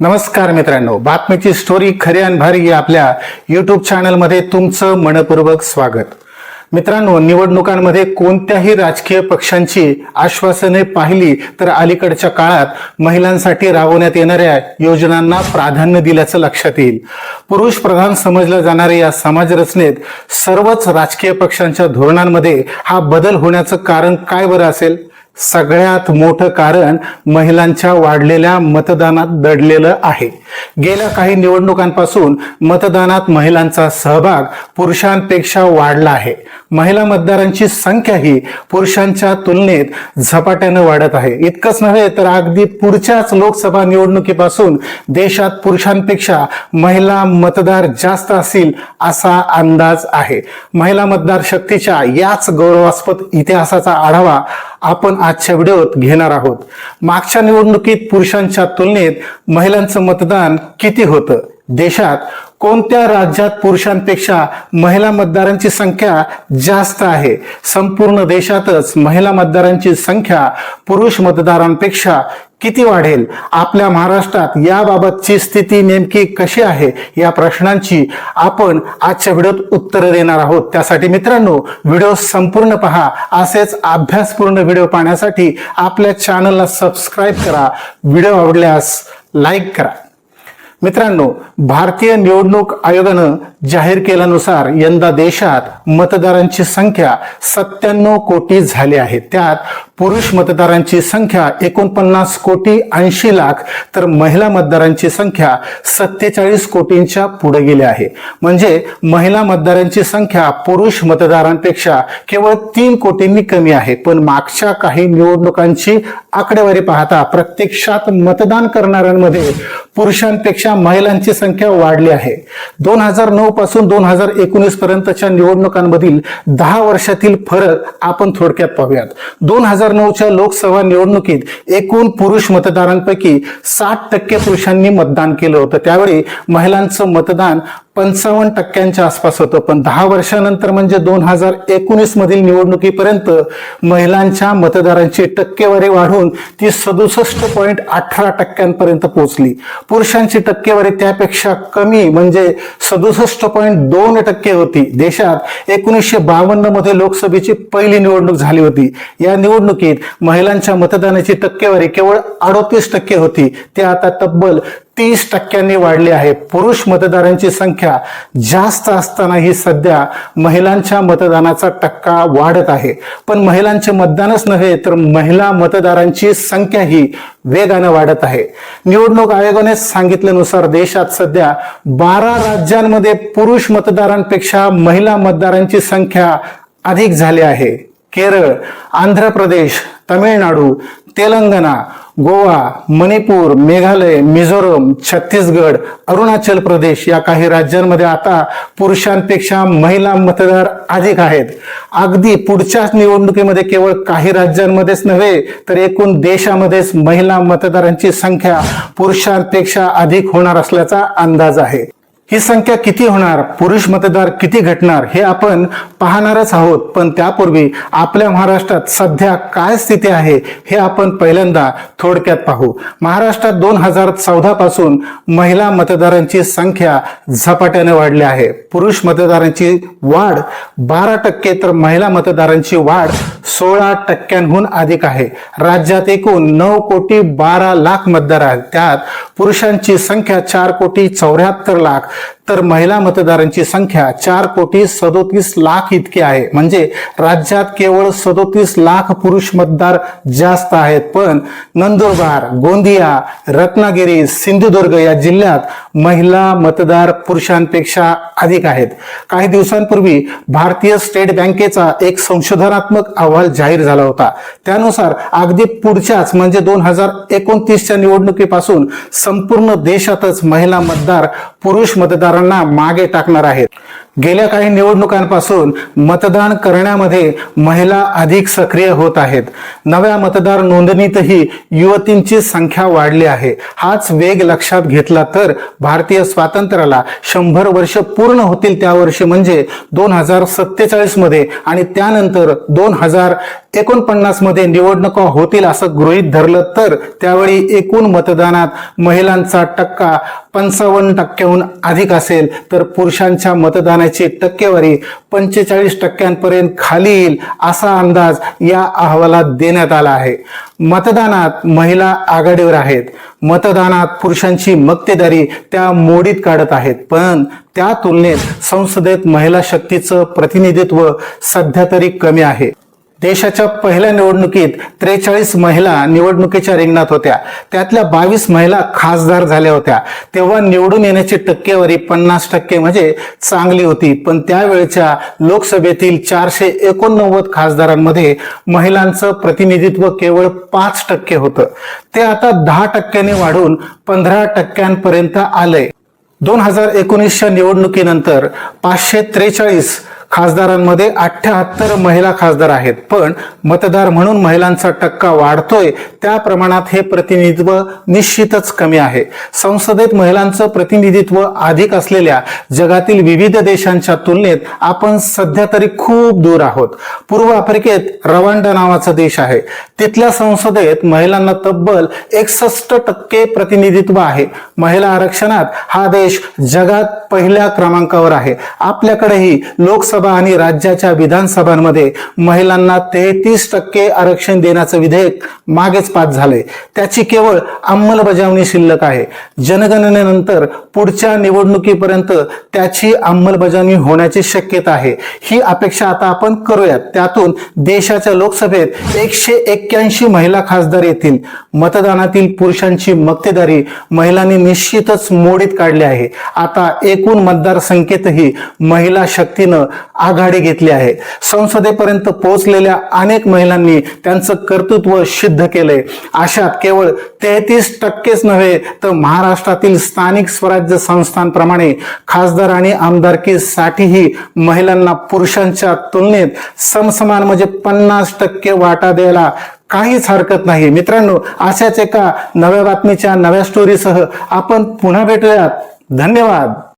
नमस्कार मित्रांनो बातमीची स्टोरी खरी आणि भारी या आपल्या युट्यूब चॅनलमध्ये तुमचं मनपूर्वक स्वागत. मित्रांनो निवडणुकांमध्ये कोणत्याही राजकीय पक्षांची आश्वासने पाहिली तर अलीकडच्या काळात महिलांसाठी राबवण्यात येणाऱ्या योजनांना प्राधान्य दिल्याचं लक्षात येईल. पुरुष प्रधान समजल्या जाणाऱ्या या समाजरचनेत सर्वच राजकीय पक्षांच्या धोरणांमध्ये हा बदल होण्याचं कारण काय बरं असेल? सगळ्यात मोठं कारण महिलांच्या वाढलेल्या मतदानात दडलेलं आहे. गेल्या काही निवडणुकांपासून मतदानात महिलांचा सहभाग पुरुषांपेक्षा वाढला आहे. महिला मतदारांची संख्याही पुरुषांच्या तुलनेत झपाट्यानं वाढत आहे. इतकंच नव्हे तर अगदी पुढच्याच लोकसभा निवडणुकीपासून देशात पुरुषांपेक्षा महिला मतदार जास्त असतील असा अंदाज आहे. महिला मतदार शक्तीच्या याच गौरवास्पद इतिहासाचा आढावा आपण आजच्या व्हिडिओत घेणार आहोत. मागच्या निवडणुकीत पुरुषांच्या तुलनेत महिलांचं मतदान किती होतं? देशात कोणत्या राज्यात पुरुषांपेक्षा महिला मतदारांची संख्या जास्त आहे? संपूर्ण देशातच महिला मतदारांची संख्या पुरुष मतदारांपेक्षा किती वाढेल? आपल्या महाराष्ट्रात याबाबतची स्थिती नेमकी कशी आहे? या प्रश्नांची आपण आजच्या व्हिडिओत उत्तरं देणार आहोत. त्यासाठी मित्रांनो व्हिडिओ संपूर्ण पहा. असेच अभ्यासपूर्ण व्हिडिओ पाहण्यासाठी आपल्या चॅनलला सबस्क्राईब करा. व्हिडिओ आवडल्यास लाईक करा. मित्रांनो भारतीय निवडणूक आयोगानं जाहीर केल्यानुसार यंदा देशात मतदारांची संख्या सत्त्याण्णव कोटी झाली आहे. त्यात पुरुष मतदारांची संख्या एकोणपन्नास कोटी ऐंशी लाख तर महिला मतदारांची संख्या सत्तेचाळीस कोटींच्या पुढे गेली आहे. म्हणजे महिला मतदारांची संख्या पुरुष मतदारांपेक्षा केवळ तीन कोटींनी कमी आहे. पण मागच्या काही निवडणुकांची आकडेवारी पाहता प्रत्यक्षात मतदान करणाऱ्यांमध्ये पुरुषांपेक्षा महिलांची संख्या वाढली आहे. दोन हजार नऊ पासून दोन हजार एकोणीस पर्यंतच्या निवडणुकांमधील दहा वर्षातील फरक आपण थोडक्यात पाहूयात. दोन हजार नऊच्या लोकसभा निवडणुकीत एकूण पुरुष मतदारांपैकी साठ टक्के पुरुषांनी मतदान केलं होतं. त्यावेळी महिलांचं मतदान पंचावन्न टक्क्यांच्या आसपास होतं. पण दहा वर्षानंतर म्हणजे दोन हजार एकोणीस मधील निवडणुकीपर्यंत महिलांच्या मतदारांची टक्केवारी वाढून ती सदुसष्ट पॉईंट अठरा टक्क्यांपर्यंत पोहोचली. पुरुषांची टक्केवारी त्यापेक्षा कमी म्हणजे सदुसष्ट पॉईंट दोन टक्के होती. देशात एकोणीसशे बावन्नमध्ये लोकसभेची पहिली निवडणूक झाली होती. या निवडणुकीत महिलांच्या मतदानाची टक्केवारी केवळ अडोतीस टक्के होती. ते आता तब्बल तीस टक्क्यांनी वाढली आहे. पुरुष मतदारांची संख्या जास्त असतानाही सध्या महिलांच्या मतदानाचा टक्का वाढत आहे. पण महिलांचे मतदानच नव्हे तर महिला मतदारांची संख्या ही वेगानं वाढत आहे. निवडणूक आयोगाने सांगितल्यानुसार देशात सध्या बारा राज्यांमध्ये पुरुष मतदारांपेक्षा महिला मतदारांची संख्या अधिक झाली आहे. केरळ आंध्र प्रदेश तमिळनाडू तेलंगणा गोवा मणिपूर मेघालय मिझोरम छत्तीसगड अरुणाचल प्रदेश या काही राज्यांमध्ये आता पुरुषांपेक्षा महिला मतदार अधिक आहेत. अगदी पुढच्याच निवडणुकीमध्ये केवळ काही राज्यांमध्येच नव्हे तर एकूण देशामध्येच महिला मतदारांची संख्या पुरुषांपेक्षा अधिक होणार असल्याचा अंदाज आहे. ही संख्या किती होणार? पुरुष मतदार किती घटणार? हे आपण पाहणारच आहोत. पण त्यापूर्वी आपल्या महाराष्ट्रात सध्या काय स्थिती आहे हे आपण पहिल्यांदा थोडक्यात पाहू. महाराष्ट्रात दोन हजार चौदा पासून महिला मतदारांची संख्या झपाट्याने वाढली आहे. पुरुष मतदारांची वाढ बारा टक्के तर महिला मतदारांची वाढ सोळा टक्क्यांहून अधिक आहे. राज्यात एकूण नऊ कोटी बारा लाख मतदार आहेत. त्यात पुरुषांची संख्या चार कोटी चौऱ्याहत्तर लाख तर महिला मतदारांची संख्या चार कोटी सदोतीस लाख इतकी आहे. म्हणजे राज्यात केवळ सदोतीस लाख पुरुष मतदार जास्त आहेत. पण नंदुरबार गोंदिया रत्नागिरी सिंधुदुर्ग या जिल्ह्यात महिला मतदार पुरुषांपेक्षा अधिक आहेत. काही दिवसांपूर्वी भारतीय स्टेट बँकेचा एक संशोधनात्मक अहवाल जाहीर झाला होता. त्यानुसार अगदी पुढच्याच म्हणजे दोन हजार एकोणतीसच्या निवडणुकीपासून संपूर्ण देशातच महिला मतदार पुरुष मतदारांना मागे टाकणार आहेत. गेल्या काही निवडणुकांपासून मतदान करण्यामध्ये महिला अधिक सक्रिय होत आहेत. नव्या मतदार नोंदणीतही युवतींची संख्या वाढली आहे. हाच वेग लक्षात घेतला तर भारतीय स्वातंत्र्याला शंभर वर्ष पूर्ण होतील त्या वर्षी म्हणजे दोन हजार सत्तेचाळीसमध्ये आणि त्यानंतर दोन हजार एकोणपन्नासमध्ये निवडणुका होतील असं गृहीत धरलं तर त्यावेळी एकूण मतदानात महिलांचा टक्का पंचावन्न टक्क्याहून अधिक असेल. तर पुरुषांच्या मतदानाची टक्केवारी पंचेचाळीस टक्क्यांपर्यंत खाली येईल असा अंदाज या अहवालात देण्यात आला आहे. मतदानात महिला आघाडीवर आहेत. मतदानात पुरुषांची मक्तेदारी त्या मोडीत काढत आहेत. पण त्या तुलनेत संसदेत महिला शक्तीचं प्रतिनिधित्व सध्या तरी कमी आहे. देशाच्या पहिल्या निवडणुकीत त्रेचाळीस महिला निवडणुकीच्या रिंगणात होत्या. त्यातल्या बावीस महिला खासदार झाल्या होत्या. तेव्हा निवडून येण्याची टक्केवारी पन्नास टक्के म्हणजे चांगली होती. पण त्यावेळच्या लोकसभेतील चारशे एकोणनव्वद खासदारांमध्ये महिलांचं प्रतिनिधित्व केवळ पाच टक्के होतं. ते आता दहा टक्क्यांनी वाढून पंधरा टक्क्यांपर्यंत आलंय. दोन हजार एकोणीसच्या निवडणुकीनंतर पाचशे त्रेचाळीस खासदारांमध्ये अठ्ठ्याहत्तर महिला खासदार आहेत. पण मतदार म्हणून महिलांचा टक्का वाढतोय त्या प्रमाणात हे प्रतिनिधित्व निश्चितच कमी आहे. संसदेत महिलांचं प्रतिनिधित्व अधिक असलेल्या जगातील विविध देशांच्या तुलनेत आपण सध्या तरी खूप दूर आहोत. पूर्व आफ्रिकेत रवांडा नावाचा देश आहे. तिथल्या संसदेत महिलांना तब्बल एकसष्ट टक्के प्रतिनिधित्व आहे. महिला आरक्षणात हा देश जगात पहिल्या क्रमांकावर आहे. आपल्याकडेही लोकसभा आणि राज्याच्या विधानसभांमध्ये महिलांना तेहतीस टक्के आरक्षण देण्याचं विधेयक मागेच पास झालंय. त्याची केवळ अंमलबजावणी शिल्लक आहे. जनगणनेनंतर पुढच्या निवडणुकीपर्यंत त्याची अंमलबजावणी होण्याची शक्यता आहे. ही अपेक्षा आता आपण करूयात. त्यातून देशाच्या लोकसभेत एकशे एक्क्याऐंशी महिला खासदार येतील. मतदानातील पुरुषांची मक्तेदारी महिलांनी निश्चितच मोडीत काढली आहे. आता एकूण मतदारसंख्येतही महिला शक्तीनं आघाडी घेतली आहे. संसदेपर्यंत पोहोचलेल्या अनेक महिलांनी त्यांचं कर्तृत्व सिद्ध केलंय. अशात केवळ तेहतीस टक्केच नव्हे तर महाराष्ट्रातील स्थानिक स्वराज्य संस्थांप्रमाणे खासदार आणि आमदारकीसाठीही महिलांना पुरुषांच्या तुलनेत समसमान म्हणजे पन्नास टक्के वाटा द्यायला काहीच हरकत नाही. मित्रांनो अशाच एका नव्या बातमीच्या नव्या स्टोरीसह आपण पुन्हा भेटूयात. धन्यवाद.